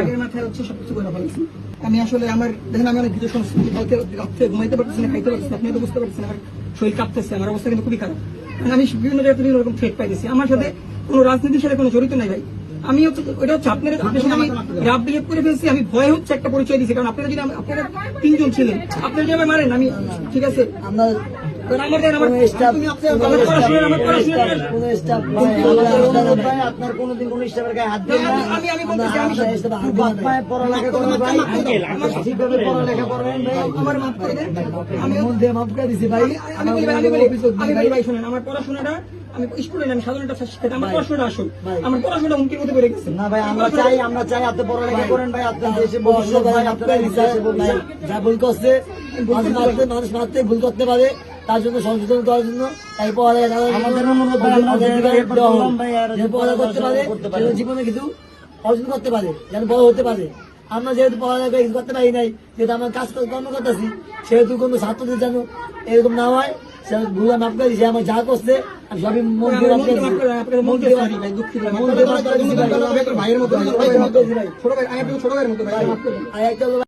আগের মাথায় হচ্ছে সবকিছু বলে ফেলেছি আমি আসলে আমার দেখেন আমি অনেক সংস্কৃতি কালকে রাত্রে ঘুমাইতে পারতেছি না খাইতে পারতেছি না আপনি বুঝতে আমার শরীর কাঁপতেছে আমার অবস্থা কিন্তু খুবই খারাপ। আমি বিভিন্ন জায়গায় বিভিন্ন রকম থ্রেট পাইতেছি। আমার সাথে কোনো রাজনীতির সাথে কোনো জড়িত নাই ভাই। আমি হচ্ছে ওটা হচ্ছে আপনার আপনার সাথে আমি রাব বিহেভ করে ফেলছি। আমি ভয় হচ্ছে একটা পরিচয় দিচ্ছি কারণ আপনারা যদি আপনারা তিনজন ছিলেন আপনারা যেভাবে মারেন আমি ঠিক আছে? আমরা আমি- মন দিছি ভাই। আমার পড়াশোনাটা আমি আমি সাধারণ আমার আসল ভাই। আমার পড়াশোনাটা হুমকির মধ্যে পড়ে গেছে না ভাই আমরা চাই আমরা চাই আপনি পড়ালেখা করেন ভাই আপনার দেশে ভবিষ্যৎ ভাই আপনার ভুল করছে মানুষ ভুল করতে পারে তার জন্য সংশোধন করার জন্য তাই পড়ালেখা করতে পারে জীবনে কিছু অর্জন করতে পারে যেন বড় হতে পারে। আমরা যেহেতু পড়ালেখা কিছু করতে পারি নাই যেহেতু আমরা কাজ কর্ম করতেছি সেহেতু কোনো ছাত্রদের যেন এরকম না হয় সে ভুল মাফ করে দিছে আমার যা করছে আমি সবই মন দিয়ে মাফ করে মন দিয়ে মাফ ভাই দুঃখিত মন দিয়ে মাফ করে ভাইয়ের মতো ভাই মাফ করে দিছি ভাই। ছোট ভাই আমি ছোট ভাইয়ের মতো ভাই।